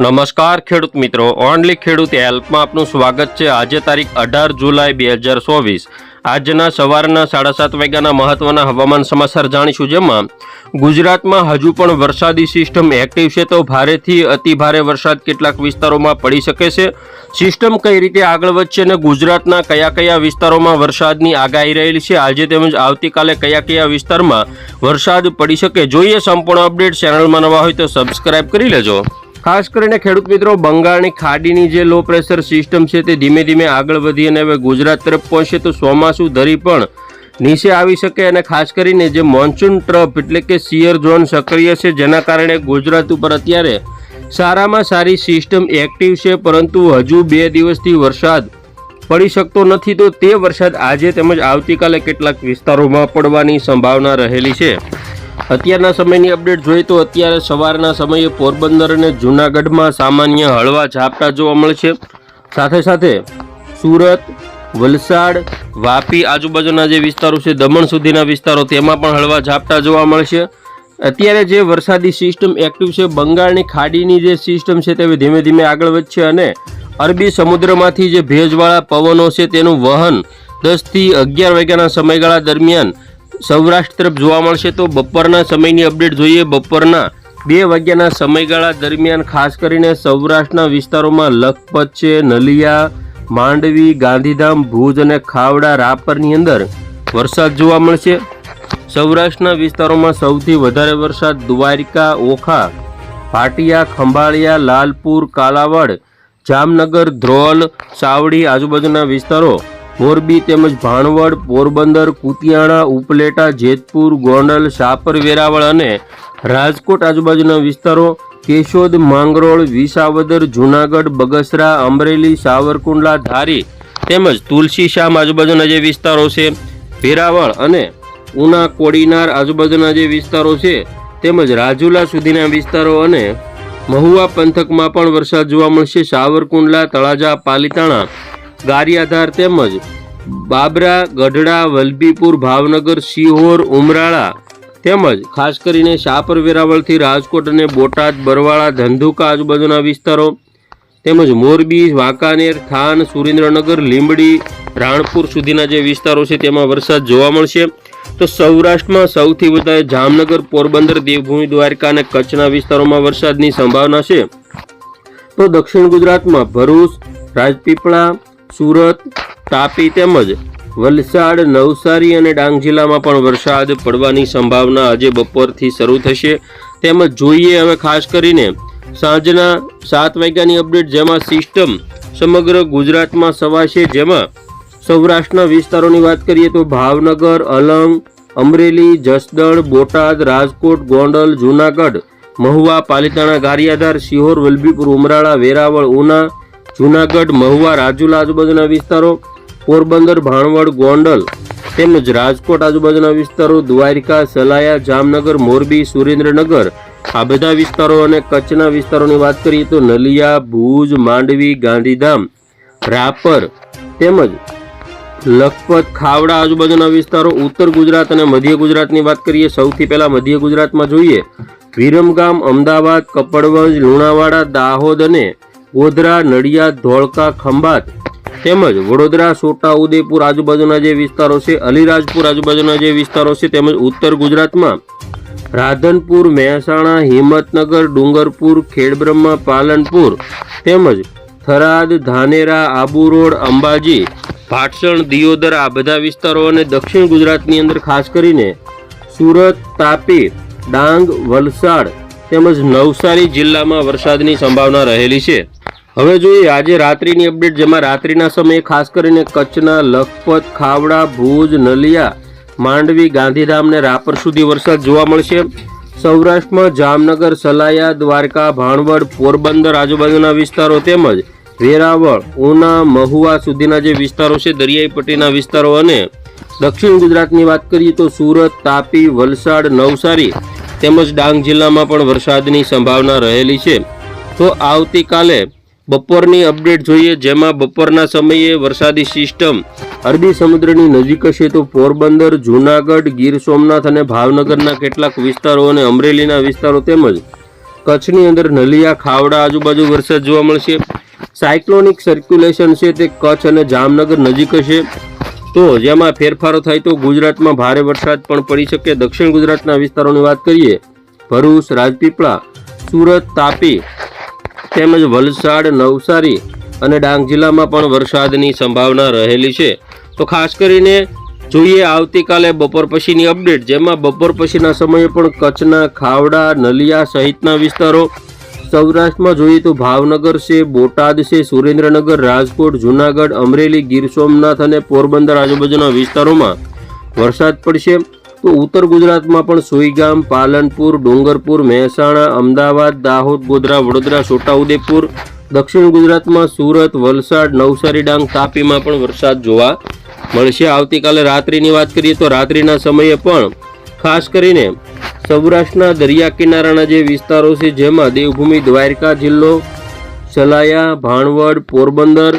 નમસ્કાર ખેડૂત મિત્રો, ઓનલી ખેડૂત હેલ્પમાં આપનું સ્વાગત છે. આજે તારીખ અઢાર જુલાઈ બે હજાર ચોવીસ. આજના સવારના સાડા સાત વાગ્યાના મહત્વના હવામાન સમાચાર જાણીશું જેમાં ગુજરાતમાં હજુ પણ વરસાદી સિસ્ટમ એક્ટિવ છે તો ભારેથી અતિ ભારે વરસાદ કેટલાક વિસ્તારોમાં પડી શકે છે. સિસ્ટમ કઈ રીતે આગળ વધશે અને ગુજરાતના કયા કયા વિસ્તારોમાં વરસાદની આગાહી રહેલી છે? આજે તેમજ આવતીકાલે કયા કયા વિસ્તારમાં વરસાદ પડી શકે? જોઈએ સંપૂર્ણ અપડેટ ચેનલમાં નવા હોય તો સબસ્ક્રાઇબ કરી લેજો. ખાસ કરીને ખેડૂત મિત્રો, બંગાળની ખાડીની જે લો પ્રેશર સિસ્ટમ છે તે ધીમે ધીમે આગળ વધી અને હવે ગુજરાત તરફ પહોંચશે તો ચોમાસું ધરી પણ નીચે આવી શકે અને ખાસ કરીને જે મોન્સૂન ટ્રફ એટલે કે સિયર ઝોન સક્રિય છે, જેના કારણે ગુજરાત ઉપર અત્યારે સારામાં સારી સિસ્ટમ એક્ટિવ છે, પરંતુ હજુ બે દિવસથી વરસાદ પડી શકતો નથી. તો તે વરસાદ આજે તેમજ આવતીકાલે કેટલાક વિસ્તારોમાં પડવાની સંભાવના રહેલી છે. અત્યારના સમયની અપડેટ જોઈએ તો અત્યારે સવારના સમયે પોરબંદર અને જૂનાગઢમાં સામાન્ય હળવા ઝાપટા જોવા મળશે. સાથે સાથે સુરત, વલસાડ, વાપી આજુબાજુના જે વિસ્તારો છે, દમણ સુધીના વિસ્તારો તેમાં પણ હળવા ઝાપટા જોવા મળશે. અત્યારે જે વરસાદી સિસ્ટમ એક્ટિવ છે, બંગાળની ખાડીની જે સિસ્ટમ છે તે ધીમે ધીમે આગળ વધશે અને અરબી સમુદ્રમાંથી જે ભેજવાળા પવનો છે તેનું વહન દસથી અગિયાર વાગ્યાના સમયગાળા દરમિયાન સૌરાષ્ટ્ર તરફ જોવા મળશે તો બપોરના સમયની અપડેટ જોઈએ. બપોરના બે વાગ્યાના સમયગાળા દરમિયાન ખાસ કરીને સૌરાષ્ટ્રના વિસ્તારોમાં લખપત છે, નલિયા, માંડવી, ગાંધીધામ, ભુજ અને ખાવડા રાપરની અંદર વરસાદ જોવા મળશે. સૌરાષ્ટ્રના વિસ્તારોમાં સૌથી વધારે વરસાદ દ્વારિકા, ઓખા, પાટિયા, ખંભાળિયા, લાલપુર, કાલાવડ, જામનગર, ધ્રોલ, સાવડી આજુબાજુના વિસ્તારો મોરબી તેમજ ભાણવડ, પોરબંદર, કુતિયાણા, ઉપલેટા, જેતપુર, ગોંડલ શાપર વેરાવળ અને રાજકોટ આજુબાજુના વિસ્તારો કેશોદ, માંગરોળ, વિસાવદર, જુનાગઢ, બગસરા, અમરેલી, સાવરકુંડલા, ધારી તેમજ તુલસી શામ આજુબાજુના જે વિસ્તારો છે, વેરાવળ અને ઉના, કોડીનાર આજુબાજુના જે વિસ્તારો છે, તેમજ રાજુલા સુધીના વિસ્તારો અને મહુવા પંથકમાં પણ વરસાદ જોવા મળશે. સાવરકુંડલા, તળાજા, પાલીતાણા ગારિયાધાર તેમજ બાબરા, ગઢડા, વલભીપુર, ભાવનગર સિહોર ઉમરાળા તેમજ ખાસ કરીને શાપર વેરાવળથી રાજકોટ અને બોટાદ, બરવાળા, ધંધુકા આજુબાજુના વિસ્તારો તેમજ મોરબી, વાંકાનેર, થાન, સુરેન્દ્રનગર, લીંબડી, રાણપુર સુધીના જે વિસ્તારો છે તેમાં વરસાદ જોવા મળશે. તો સૌરાષ્ટ્રમાં સૌથી વધારે જામનગર, પોરબંદર, દેવભૂમિ, દ્વારકા અને કચ્છના વિસ્તારોમાં વરસાદની સંભાવના છે. તો દક્ષિણ ગુજરાતમાં ભરૂચ, રાજપીપળા સુરત, તાપી તેમજ વલસાડ, નવસારી અને ડાંગ જિલ્લામાં પણ વરસાદ પડવાની સંભાવના આજે બપોરથી શરૂ થશે. તેમજ જોઈએ હવે ખાસ કરીને સાંજના સાત વાગ્યાની અપડેટ જેમાં સિસ્ટમ સમગ્ર ગુજરાતમાં સવાશે જેમાં સૌરાષ્ટ્રના વિસ્તારોની વાત કરીએ તો ભાવનગર, અલંગ, અમરેલી, જસદણ, બોટાદ, રાજકોટ, ગોંડલ, જૂનાગઢ, મહુવા, પાલિતાણા, ગારિયાધાર, સિહોર, વલભીપુર, ઉમરાળા, વેરાવળ, ઉના જૂનાગઢ, મહુવા, રાજુલા આજુબાજુના વિસ્તારો, પોરબંદર, ભાણવડ, ગોંડલ તેમજ રાજકોટ આજુબાજુના વિસ્તારો, દ્વારિકા, સલાયા, જામનગર, મોરબી, સુરેન્દ્રનગર આ બધા વિસ્તારો અને કચ્છના વિસ્તારોની વાત કરીએ તો નલિયા, ભુજ, માંડવી, ગાંધીધામ, રાપર તેમજ લખપત, ખાવડા આજુબાજુના વિસ્તારો, ઉત્તર ગુજરાત અને મધ્ય ગુજરાતની વાત કરીએ, સૌથી પહેલાં મધ્ય ગુજરાતમાં જોઈએ. વિરમગામ, અમદાવાદ, કપડવંજ, લુણાવાડા, દાહોદ અને ગોધરા, નડિયાદ, ધોળકા, ખંભાત તેમજ વડોદરા, છોટા ઉદેપુર આજુબાજુના જે વિસ્તારો છે, અલીરાજપુર આજુબાજુના જે વિસ્તારો છે, તેમજ ઉત્તર ગુજરાતમાં રાધનપુર, મહેસાણા, હિંમતનગર, ડુંગરપુર, ખેડબ્રહ્મા, પાલનપુર તેમજ થરાદ, ધાનેરા, આબુ રોડ, અંબાજી, ભાટસણ, દિયોદર આ બધા વિસ્તારો અને દક્ષિણ ગુજરાતની અંદર ખાસ કરીને સુરત, તાપી, ડાંગ, વલસાડ તેમજ નવસારી જિલ્લામાં વરસાદની સંભાવના રહેલી છે. હવે જોઈએ, આજે રાત્રિની અપડેટ જેમાં રાત્રિના સમયે ખાસ કરીને કચ્છના લખપત, ખાવડા, ભુજ, નલિયા, માંડવી, ગાંધીધામ ને રાપર સુધી વરસાદ જોવા મળશે. સૌરાષ્ટ્રમાં જામનગર, સલાયા, દ્વારકા, ભાણવડ, પોરબંદર આજુબાજુના વિસ્તારો તેમજ વેરાવળ, ઉના, મહુવા સુધીના જે વિસ્તારો છે, દરિયાઈ પટ્ટીના વિસ્તારો અને દક્ષિણ ગુજરાતની વાત કરીએ તો સુરત, તાપી, વલસાડ, નવસારી તેમજ ડાંગ જિલ્લામાં પણ વરસાદની સંભાવના રહેલી છે. તો આવતીકાલે બપોરની અપડેટ જોઈએ, જેમાં બપોરના સમયે વરસાદી સિસ્ટમ, અરબી સમુદ્રની નજીક હશે તો પોરબંદર, જૂનાગઢ, ગીર સોમનાથ અને ભાવનગરના કેટલાક વિસ્તારો અને અમરેલીના વિસ્તારો તેમજ કચ્છની અંદર નલિયા, ખાવડા આજુબાજુ વરસાદ જોવા મળશે. સાયક્લોનિક સર્ક્યુલેશન છે તે કચ્છ અને જામનગર નજીક હશે. તો જેમાં ફેરફારો થાય તો ગુજરાતમાં ભારે વરસાદ પણ પડી શકે. દક્ષિણ ગુજરાતના વિસ્તારોની વાત કરીએ, ભરૂચ, રાજપીપળા, સુરત, તાપી તેમજ વલસાડ, નવસારી અને ડાંગ જિલ્લામાં પણ વરસાદની સંભાવના રહેલી છે. તો ખાસ કરીને જોઈએ આવતીકાલે બપોર પછીની અપડેટ, જેમાં બપોર પછીના સમયે પણ કચ્છના ખાવડા, નલિયા સહિતના વિસ્તારો, સૌરાષ્ટ્રમાં જોઈએ તો ભાવનગર છે, બોટાદ છે, સુરેન્દ્રનગર, રાજકોટ, જુનાગઢ, અમરેલી, ગીર સોમનાથ અને પોરબંદર આજુબાજુના વિસ્તારોમાં વરસાદ પડશે. તો ઉત્તર ગુજરાતમાં પણ સોઈગામ, પાલનપુર, ડુંગરપુર, મહેસાણા, અમદાવાદ, દાહોદ, ગોધરા, વડોદરા, છોટાઉદેપુર, દક્ષિણ ગુજરાતમાં સુરત, વલસાડ, નવસારી, ડાંગ, તાપીમાં પણ વરસાદ જોવા મળશે. આવતીકાલે રાત્રિની વાત કરીએ તો રાત્રિના સમયે પણ ખાસ કરીને સૌરાષ્ટ્રના દરિયા કિનારાના જે વિસ્તારો છે, જેમાં દેવભૂમિ, દ્વારકા જિલ્લો, સલાયા, ભાણવડ, પોરબંદર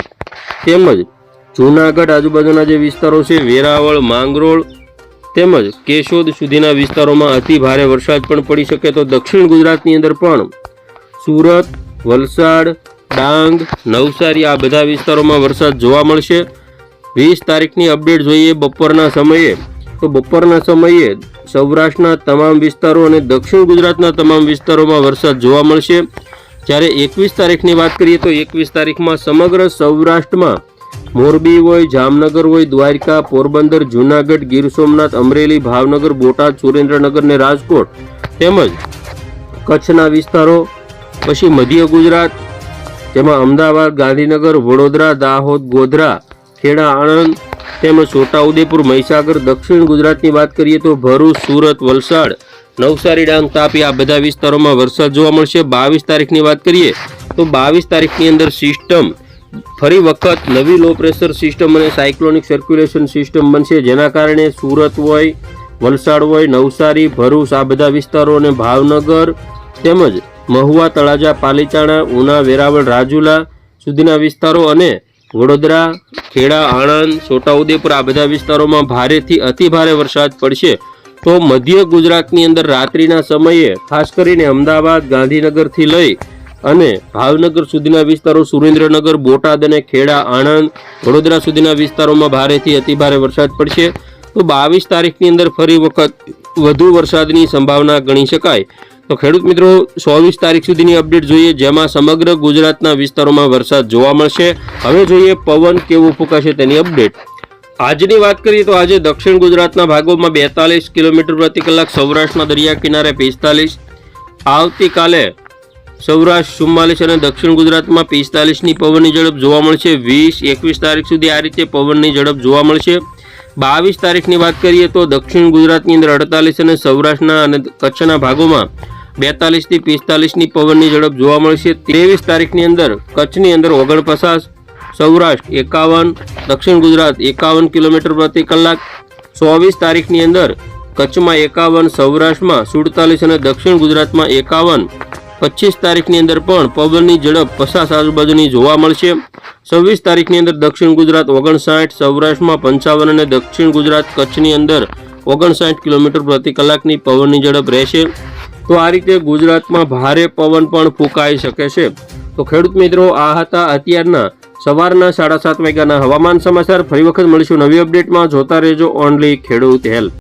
તેમજ જૂનાગઢ આજુબાજુના જે વિસ્તારો છે, વેરાવળ, માંગરોળ તેમજ કેશોદ સુધીના વિસ્તારોમાં અતિ ભારે વરસાદ પણ પડી શકે તો દક્ષિણ ગુજરાતની અંદર પણ સુરત, વલસાડ, ડાંગ, નવસારી આ બધા વિસ્તારોમાં વરસાદ જોવા મળશે. વીસ તારીખની અપડેટ જોઈએ બપોરના સમયે. તો બપોરના સમયે સૌરાષ્ટ્રના તમામ વિસ્તારો અને દક્ષિણ ગુજરાતના તમામ વિસ્તારોમાં વરસાદ જોવા મળશે. જ્યારે એકવીસ તારીખની વાત કરીએ તો એકવીસ તારીખમાં સમગ્ર સૌરાષ્ટ્રમાં મોરબી હોય, જામનગર હોય, દ્વારકા, પોરબંદર, જૂનાગઢ, ગીર સોમનાથ, અમરેલી, ભાવનગર, બોટાદ, સુરેન્દ્રનગર ને રાજકોટ તેમજ કચ્છના વિસ્તારો, પછી મધ્ય ગુજરાત જેમાં અમદાવાદ, ગાંધીનગર, વડોદરા, દાહોદ, ગોધરા, ખેડા, આણંદ, તેમજ છોટાઉદેપુર, મહીસાગર, દક્ષિણ ગુજરાતની વાત કરીએ તો ભરૂચ, સુરત, વલસાડ, નવસારી, ડાંગ, તાપી આ બધા વિસ્તારોમાં વરસાદ જોવા મળશે. બાવીસ તારીખની વાત કરીએ તો બાવીસ તારીખની અંદર સિસ્ટમ ફરી વખત નવી લો પ્રેશર સિસ્ટમ અને સાયક્લોનિક સર્ક્યુલેશન સિસ્ટમ બનશે. જેના કારણે સુરત હોય, વલસાડ હોય, નવસારી, ભરૂચ, આ બધા વિસ્તારો અને ભાવનગર તેમજ મહુવા, તળાજા, પાલીતાણા, ઉના, વેરાવળ, રાજુલા સુધીના વિસ્તારો અને વડોદરા, ખેડા, આણંદ, છોટાઉદેપુર આ બધા વિસ્તારોમાં ભારેથી અતિ ભારે વરસાદ પડશે. તો મધ્ય ગુજરાતની અંદર રાત્રિના સમયે ખાસ કરીને અમદાવાદ, ગાંધીનગરથી લઈ અને ભાવનગર સુધીના વિસ્તારો સુરેન્દ્રનગર, બોટાદ અને ખેડા, આણંદ, વડોદરા સુધીના વિસ્તારોમાં ભારેથી અતિભારે વરસાદ પડશે. તો બાવીસ તારીખની અંદર ફરી વખત વધુ વરસાદની સંભાવના ગણી શકાય. તો ખેડૂત મિત્રો, ચોવીસ તારીખ સુધીની અપડેટ જોઈએ, જેમાં સમગ્ર ગુજરાતના વિસ્તારોમાં વરસાદ જોવા મળશે. હવે જોઈએ પવન કેવું ફૂંકાશે તેની અપડેટ. આજની વાત કરીએ તો આજે દક્ષિણ ગુજરાતના ભાગોમાં બેતાલીસ કિલોમીટર પ્રતિ કલાક સૌરાષ્ટ્રના દરિયા કિનારે પિસ્તાલીસ. આવતીકાલે સૌરાષ્ટ્ર, ચુમ્માલીસ અને દક્ષિણ ગુજરાતમાં પિસ્તાલીસની પવનની ઝડપ જોવા મળશે. વીસ, એકવીસ તારીખ સુધી આ રીતે પવનની ઝડપ જોવા મળશે. બાવીસ તારીખની વાત કરીએ તો દક્ષિણ ગુજરાતની અંદર અડતાલીસ અને સૌરાષ્ટ્રના અને કચ્છના ભાગોમાં બેતાલીસથી પિસ્તાલીસની પવનની ઝડપ જોવા મળશે. ત્રેવીસ તારીખની અંદર કચ્છની અંદર ઓગણપચાસ, સૌરાષ્ટ્ર એકાવન, દક્ષિણ ગુજરાત એકાવન કિલોમીટર પ્રતિ કલાક. ચોવીસ તારીખની અંદર કચ્છમાં એકાવન, સૌરાષ્ટ્રમાં સુડતાલીસ અને દક્ષિણ ગુજરાતમાં એકાવન. પચીસ તારીખની અંદર પણ પવનની ઝડપ પચાસ આજુબાજુની જોવા મળશે. છવ્વીસ તારીખની અંદર દક્ષિણ ગુજરાત ઓગણસાઠ, સૌરાષ્ટ્રમાં પંચાવન અને દક્ષિણ ગુજરાત કચ્છની અંદર ઓગણસાઠ કિલોમીટર પ્રતિ કલાકની પવનની ઝડપ રહેશે. તો આ રીતે ગુજરાતમાં ભારે પવન પણ ફૂંકાઈ શકે છે. તો ખેડૂત મિત્રો, આ હતા અત્યારના સવારના સાડા સાત વાગ્યાના હવામાન સમાચાર. ફરી વખત મળીશું નવી અપડેટમાં. જોતા રહેજો ઓનલી ખેડૂત હેલ્પ